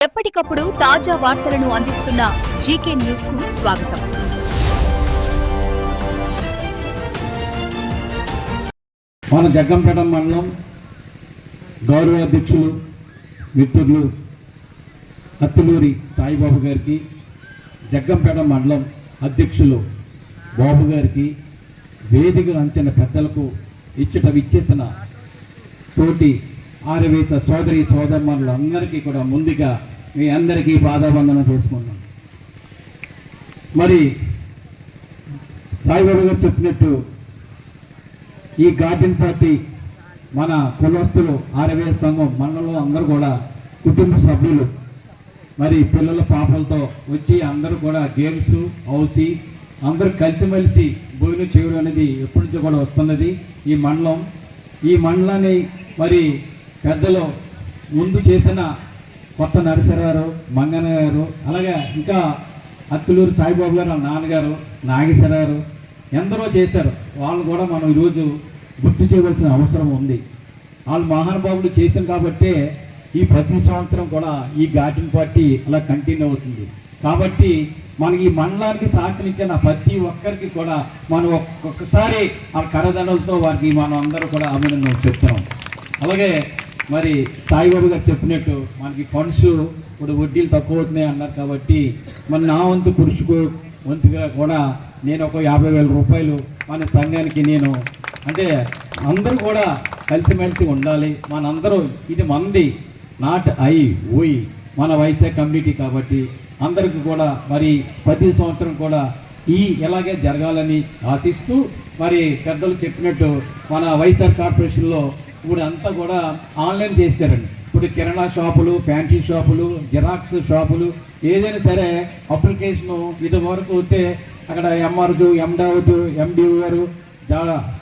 ఎప్పటికప్పుడు తాజా వార్తలను అందిస్తున్న జీకే న్యూస్కు స్వాగతం. మన జగ్గంపేట మండలం గౌరవ అధ్యక్షులు మిత్రులు అత్తులూరి సాయిబాబు గారికి జగ్గంపేట మండలం అధ్యక్షులు బాబు గారికి వేదిక అంచిన పెద్దలకు ఇచ్చట విచ్చేసిన తోటి ఆరవేశ సోదరి సోదరులందరికీ కూడా ముందుగా మీ అందరికీ పాదాబంధన చేసుకున్నాం మరి సాయిబాబు గారు చెప్పినట్టు ఈ గార్డెన్ పార్టీ మన కులస్తులు ఆరవే సంఘం మండలంలో అందరూ కూడా కుటుంబ సభ్యులు. మరి పిల్లల పాపలతో వచ్చి అందరూ కూడా గేమ్స్ హౌసి అందరూ కలిసిమెలిసి భోజనం చేయడం అనేది ఎప్పటి నుంచో కూడా వస్తున్నది ఈ మండలం. ఈ మండలాన్ని మరి పెద్దలు ముందు చేసిన కొత్త నరసరావు మంగన్న గారు అలాగే ఇంకా అత్తులూరు సాయిబాబు గారు నాన్నగారు నాన్నగారు నాగేశ్వరరావు ఎందరో చేశారు. వాళ్ళు కూడా మనం ఈరోజు గుర్తు చేయవలసిన అవసరం ఉంది. వాళ్ళు మహానుభావులు చేశాం కాబట్టే ఈ ప్రతి సంవత్సరం కూడా ఈ గార్డెన్ పార్టీ అలా కంటిన్యూ అవుతుంది. కాబట్టి మనకి ఈ మండలానికి సహకరించిన ప్రతి ఒక్కరికి కూడా మనం ఒక్కొక్కసారి ఆ కరదండలతో వారికి మనం అందరూ కూడా అభినందనలు చెప్తాం అలాగే మరి సాయిబాబు గారు చెప్పినట్టు మనకి ఫండ్స్ ఇప్పుడు వడ్డీలు తక్కువ అవుతున్నాయి అన్నారు కాబట్టి మరి నా వంతు పురుషుకు వంతుగా కూడా నేను ఒక యాభై వేల రూపాయలు మన సంఘానికి నేను అంటే అందరూ కూడా కలిసిమెలిసి ఉండాలి. మనందరూ ఇది మంది నాట్ ఐ ఓయి మన వైసే కమ్యూనిటీ కాబట్టి అందరికీ కూడా మరి ప్రతి సంవత్సరం కూడా ఈ ఎలాగే జరగాలని ఆశిస్తూ మరి పెద్దలు చెప్పినట్టు మన వైఎస్ఆర్ కార్పొరేషన్లో ఇప్పుడు అంతా కూడా ఆన్లైన్ చేశారండి ఇప్పుడు కిరాణా షాపులు ఫ్యాన్సీ షాపులు జిరాక్స్ షాపులు ఏదైనా సరే అప్లికేషను ఇది వరకు వస్తే అక్కడ ఎంఆర్దు ఎండావుదు ఎండిఓ గారు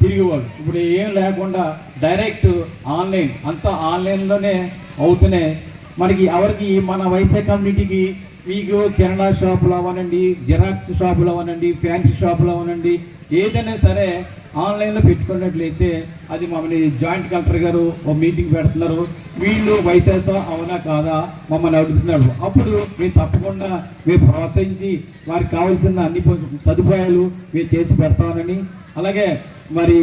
తిరిగేవాడు ఇప్పుడు ఏం లేకుండా డైరెక్ట్ ఆన్లైన్ అంతా ఆన్లైన్లోనే అవుతున్నాయి. మనకి ఎవరికి మన వైసే కమ్యూనిటీకి మీకు కిరాణా షాపులు అవనండి జిరాక్స్ షాపులు అవనండి ఫ్యాన్సీ షాపులు అవనండి ఏదైనా సరే ఆన్లైన్లో పెట్టుకున్నట్లయితే అది మమ్మల్ని జాయింట్ కలెక్టర్ గారు ఒక మీటింగ్ పెడుతున్నారు. వీళ్ళు వైసెస్ అవునా కాదా మమ్మల్ని అడుగుతున్నారు. అప్పుడు మేము తప్పకుండా మేము ప్రోత్సహించి వారికి కావాల్సిన అన్ని సదుపాయాలు మేము చేసి పెడతామని అలాగే మరి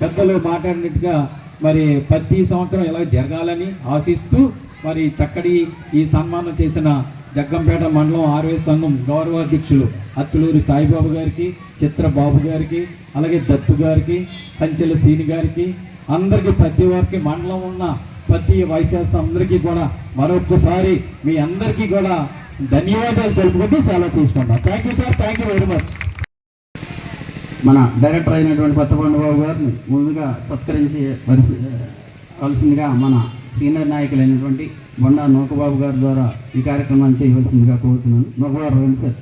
పెద్దలు మాట్లాడినట్టుగా మరి ప్రతి సంవత్సరం ఇలా జరగాలని ఆశిస్తూ మరి చక్కటి ఈ సన్మానం చేసిన జగ్గంపేట మండలం ఆర్వే సంఘం గౌరవాధ్యక్షులు అత్తులూరి సాయిబాబు గారికి చిత్ర బాబు గారికి అలాగే దత్తు గారికి కంచెల సీని గారికి అందరికీ ప్రతి వారికి మండలం ఉన్న ప్రతి వైశాస్ అందరికీ కూడా మరొకసారి మీ అందరికీ కూడా ధన్యవాదాలు తెలుపుకుంటూ సెలవు తీసుకుంటాం. Thank you sir thank you very much మన డైరెక్టర్ అయినటువంటి కొత్తపండు బాబు గారిని ముందుగా సత్కరించి వలసిందిగా మన సీనియర్ నాయకులైనటువంటి బొండా నూకబాబు గారి ద్వారా ఈ కార్యక్రమాన్ని చేయవలసిందిగా కోరుతున్నాను. నూకబాబు రండి సార్.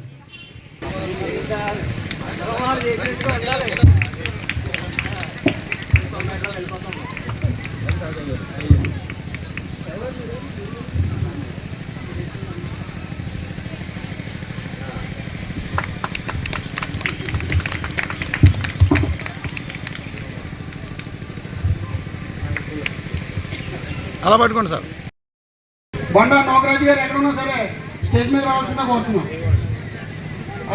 అలా పట్టుకోండి సార్. బండా నాగరాజు గారు ఎక్కడున్నా సరే స్టేజ్ మీద రావాల్సిందా కోరుతున్నాం.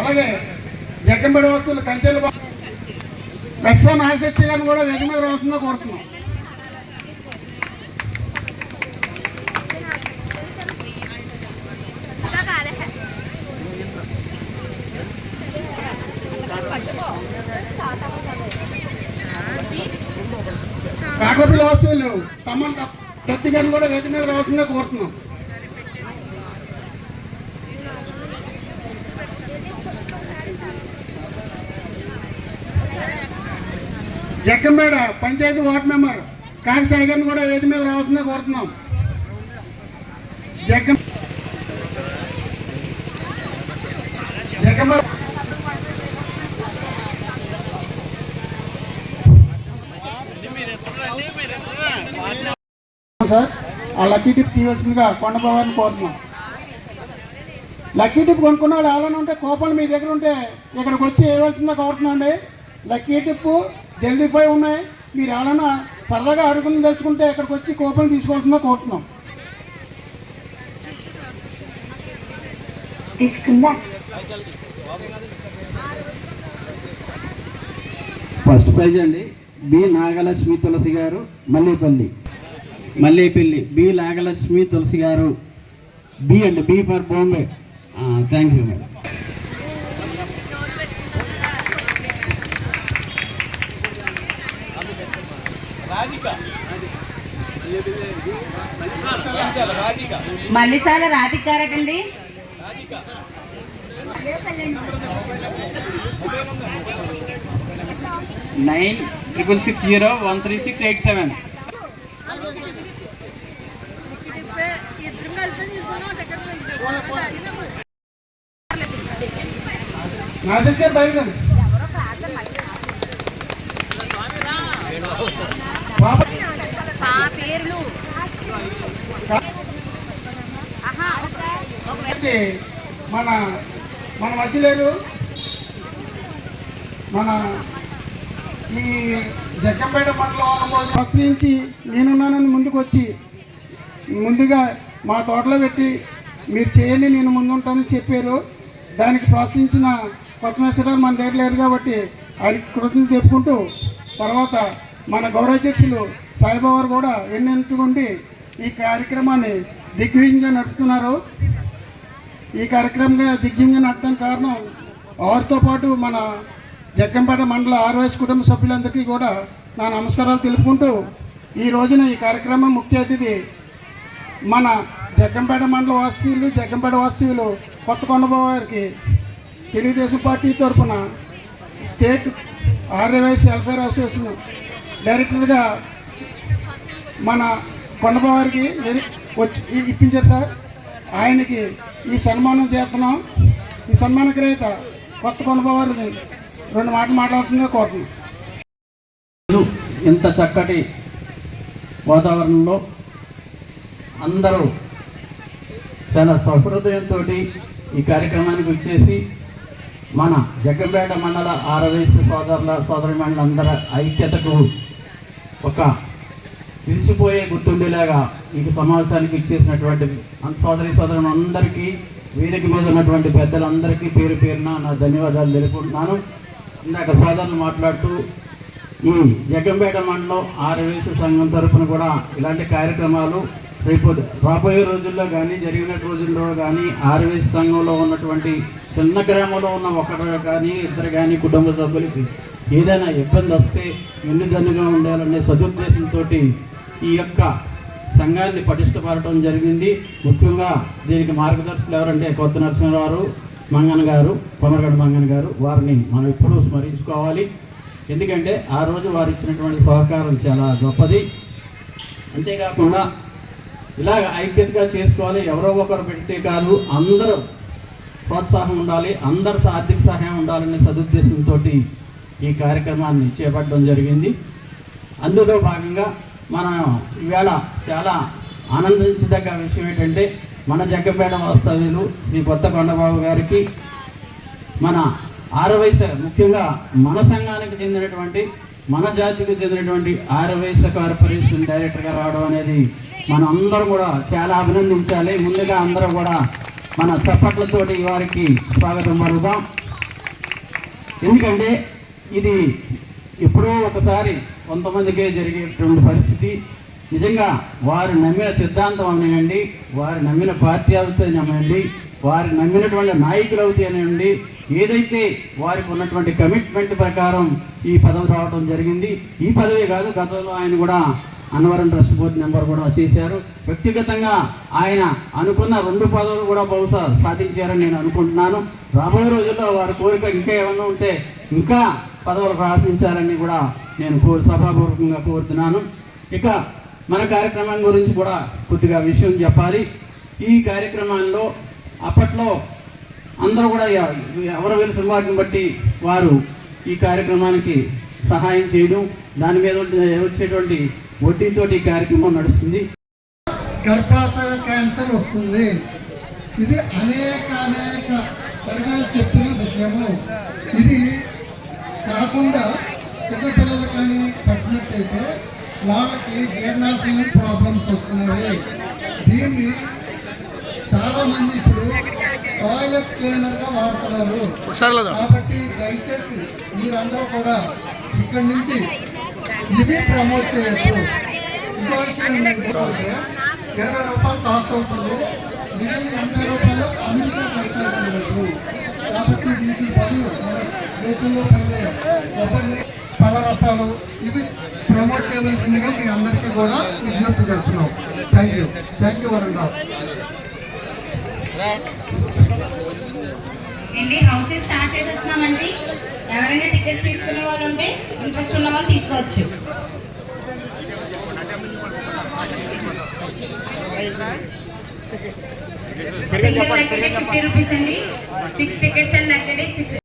అలాగే జగ్గంపేట వస్తువులు కంచెలు ప్రస్తుతం నాగశక్తి గారిని కూడా వేగం మీద రావాల్సిందా కోరుతున్నాం. కాకపోతే వస్తువులు తమ్మని తప్ప గారిని కూడా వేగం మీద రావాల్సిందా కోరుతున్నాం. జగ్గంపేట పంచాయతీ వార్డు మెంబర్ కాకసాయి గారిని కూడా వేది మీద రావాల్సిందే కోరుతున్నాం. జగ్గం జగ్గంబేడ సార్. ఆ లక్కీ టిప్ తీయవలసిందిగా కొండబాబుని కోరుతున్నాం. లక్కీ టిప్ కొనుక్కున్న వాళ్ళు ఎవరైనా ఉంటే కూపన్లు మీ దగ్గర ఉంటే ఇక్కడికి వచ్చి వేయవలసిందో కోరుతున్నాం అండి. లక్కీ టిప్ జల్దీ పోయి ఉన్నాయి. మీరు ఎవరైనా సరదాగా అడుగుని తెలుసుకుంటే ఇక్కడికి వచ్చి కూపన్ తీసుకోవాల్సిందో కోరుతున్నాం. తీసుకుందా? ఫస్ట్ ప్రైజ్ అండి. బి నాగలక్ష్మి తులసి గారు మల్లేపల్లి. మల్లేపల్లి బి. నాగలక్ష్మి తులసి గారు. బి అండి B for Bombay. Thank you madam Mallisala రాధికారటండి nine triple six zero one three six eight seven నాశించారు బయలుదేరి పాప మన మన మధ్య లేరు మన ఈ జగ్గంపేట మండలం ప్రశ్నించి నేనున్నానని ముందుకు వచ్చి ముందుగా మా తోటలో పెట్టి మీరు చేయండి నేను ముందుంటానని చెప్పారు. దానికి ప్రోత్సహించిన కొత్తమేశ్వరరావు మన దగ్గర లేరు కాబట్టి ఆయనకి కృతజ్ఞత చెప్పుకుంటూ తర్వాత మన గౌరవాధ్యక్షులు సాయిబాబు కూడా ఎన్నెంటుకుండి ఈ కార్యక్రమాన్ని దిగ్విజయంగా నడుపుతున్నారు. ఈ కార్యక్రమంగా దిగ్విజయంగా నడపడం కారణం వారితో పాటు మన జగ్గంపేట మండల ఆర్వైఎస్ కుటుంబ సభ్యులందరికీ కూడా నా నమస్కారాలు తెలుపుకుంటూ ఈ రోజున ఈ కార్యక్రమం ముఖ్య అతిథి మన జగ్గంపేట మండల వాస్తవ్యులు జగ్గంపేట వాస్తవ్యులు కొత్త కొండబాబు తెలుగుదేశం పార్టీ తరఫున స్టేట్ ఆర్యవైస్ వెల్ఫేర్ అసోసియేషన్ డైరెక్టర్గా మన కొండబాబు గారికి వచ్చి ఇప్పించారు సార్. ఆయనకి ఈ సన్మానం చేస్తున్నాం. ఈ సన్మాన గ్రహీత కొత్త కొండబాబు గారిని రెండు మాటలు మాట్లాడాల్సిందిగా కోరుతున్నాం. ఇంత చక్కటి వాతావరణంలో అందరూ చాలా సహృదయంతో ఈ కార్యక్రమానికి వచ్చేసి మన జగ్గంపేట మండల ఆరవేశ సోదరుల సోదరి మండలందరి ఐక్యతకు ఒక విరిసిపోయే గుర్తుండేలాగా ఈ సమావేశానికి ఇచ్చేసినటువంటి సోదరి సోదరులు అందరికీ వేదిక మీద ఉన్నటువంటి పెద్దలందరికీ పేరు పేరున నా ధన్యవాదాలు తెలుపుకుంటున్నాను. ఇందాక సోదరులు మాట్లాడుతూ ఈ జగ్గంపేట మండలం ఆర్యవేశ సంఘం తరఫున కూడా ఇలాంటి కార్యక్రమాలు రేపు రాబోయే రోజుల్లో కానీ జరిగిన రోజుల్లో కానీ ఆర్వీఎస్ సంఘంలో ఉన్నటువంటి చిన్న గ్రామంలో ఉన్న ఒకరు కానీ ఇద్దరు కానీ కుటుంబ సభ్యులకి ఏదైనా ఇబ్బంది వస్తే ఎన్నిదన్నుగా ఉండాలనే సదుద్దేశంతో ఈ యొక్క సంఘాన్ని పటిష్టపడటం జరిగింది. ముఖ్యంగా దీనికి మార్గదర్శకులు ఎవరంటే కొత్త నరసింహరావు మంగన్ గారు కొమరగడ్డ మంగన్ గారు. వారిని మనం ఎప్పుడూ స్మరించుకోవాలి. ఎందుకంటే ఆ రోజు వారు ఇచ్చినటువంటి సహకారం చాలా గొప్పది. అంతేకాకుండా ఇలాగ ఐక్యతగా చేసుకోవాలి. ఎవరో ఒకరు పెడితే కాదు. అందరూ ప్రోత్సాహం ఉండాలి. అందరు ఆర్థిక సహాయం ఉండాలనే సదుద్దేశంతో ఈ కార్యక్రమాన్ని చేపట్టడం జరిగింది. అందులో భాగంగా మనం ఈవేళ చాలా ఆనందించదగ్గ విషయం ఏంటంటే మన జగ్గపేట వాస్తవ్యులు శ్రీ కొత్త కొండబాబు గారికి మన ఆరవైస ముఖ్యంగా మన సంఘానికి చెందినటువంటి మన జాతికి చెందినటువంటి ఆరవైస కార్పొరేషన్ డైరెక్టర్గా రావడం అనేది మనం అందరూ కూడా చాలా అభినందించాలి. ముందుగా అందరూ కూడా మన చప్పట్లతోటి వారికి స్వాగతం పలుకుదాం. ఎందుకంటే ఇది ఎప్పుడో ఒకసారి కొంతమందికే జరిగేటువంటి పరిస్థితి. నిజంగా వారు నమ్మిన సిద్ధాంతం అవనివ్వండి వారు నమ్మిన పార్టీ అవుతాయనివ్వండి వారు నమ్మినటువంటి నాయకులు అవుతాయనివ్వండి ఏదైతే వారికి ఉన్నటువంటి కమిట్మెంట్ ప్రకారం ఈ పదవి రావడం జరిగింది. ఈ పదవి కాదు గతంలో ఆయన కూడా అన్నవరం ట్రస్ట్ బోర్డు నెంబర్ కూడా చేశారు వ్యక్తిగతంగా ఆయన అనుకున్న రెండు పదవులు కూడా బహుశా సాధించారని నేను అనుకుంటున్నాను. రాబోయే రోజుల్లో వారి కోరిక ఇంకా ఏమన్నా ఉంటే ఇంకా పదవులు ప్రార్థించాలని కూడా నేను కోరు సభాపూర్వకంగా కోరుతున్నాను. ఇక మన కార్యక్రమం గురించి కూడా కొద్దిగా విషయం చెప్పాలి. ఈ కార్యక్రమాల్లో అప్పట్లో అందరూ కూడా ఎవరు వెలిసిన వాటిని బట్టి వారు ఈ కార్యక్రమానికి సహాయం చేయడం దాని మీద వచ్చేటువంటి వడ్డీతోటి ఈ కార్యక్రమం నడుస్తుంది. గర్భాశయ క్యాన్సర్ వస్తుంది. ఇది అనేక అనేక సర్వేలు చెప్పిన విషయము. ఇది కాకుండా చిన్నపిల్లలు కానీ పట్టినట్టయితే వాళ్ళకి జీర్ణాశయం ప్రాబ్లమ్స్ వస్తున్నాయి. దీన్ని చాలా మంది ఇప్పుడు టాయిలెట్ క్లీనర్గా వాడుతున్నారు. కాబట్టి దయచేసి మీరందరూ కూడా ఇక్కడి నుంచి ఇవి ప్రమోట్ చేయొచ్చు ఇంకో విషయం ఏంటంటే ఇరవై రూపాయలు కాస్ట్ అవుతుంది. మిగిలిన ఎనభై రూపాయలు అమెరికా ఖర్చు కాబట్టి వీటి బదులు దేశంలో పండే కొబ్బరి పళ్ళ రసాలు ఇవి ప్రమోట్ చేయవలసిందిగా మీ అందరికీ కూడా విజ్ఞప్తి చేస్తున్నాం. Thank you thank you Varun Rao. ఏంటి? హౌసెస్ స్టార్ట్ చేసేస్తున్నామండి. ఎవరైనా టికెట్స్ తీసుకునే వాళ్ళు ఉంటే ఇంట్రెస్ట్ ఉన్న వాళ్ళు తీసుకోవచ్చు. ఫిఫ్టీ రూపీస్ అండి. Six tickets and